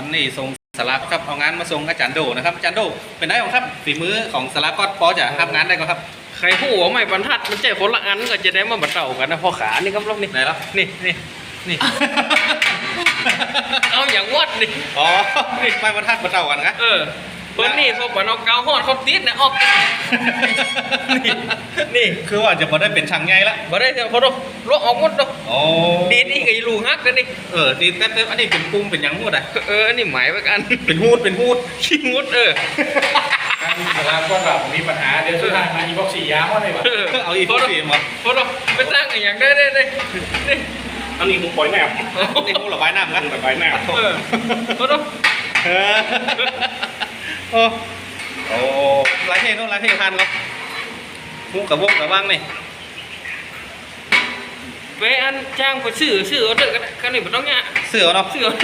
วันนี้ส่งสลับครับเอางานมาส่งอาจารย์โดนะครับอาจารย์โดเป็นไงบ้างครับฝีมือของสลับก็พอจะทำงานได้ก็ครับใครหูว่าไม่บรรทัดมันเจอคนละอันก็จะได้มาบัดเต่ากันนะพ่อขานี่ครับลูกนี่ไหนแล้วนี่นี่นี่ เอาอย่างวัดนี่อ๋อนี่ไม่บรรทัดบรรเท่ากันครับเออ คนนี้พอบันเอากาวหอดเขาติดนะออกนี่นี่นี่คือว่าจะพอได้เป็นช่างใหญ่ละบ่ได้เถอะพอดูลวกออกหมดดูโอ้ดีนี่กับอีลูฮักกันนี่เออนี่แต่แต่อันนี้เป็นปุ่มเป็นหยังหมดอะเอออันนี้หมายไว้กันเป็นฮูดเป็นฮูดขี้งุดเออการเวลาก็แบบมีปัญหาเดี๋ยวสุดท้ายมาอีบ็อกซี่ยาเขาเลยว่ะเออเอาอีกพอดูทีมาพอดูไปสร้างอะไรอย่างได้ได้ได้นี่อันนี้มึงปล่อยแนบนี่ฮูดระบายน้ำกันระบายแนบเออพอดูเออ โอ้โอ้หลายเท่เนอะหลายเท่พันครับฮูดกับวงกับว่างนี่ไปอันจ้างไปซื้อซื้อเอาเถอะกันกันนี่บ่ต้องยากเสือเนาะ ซื้อเอา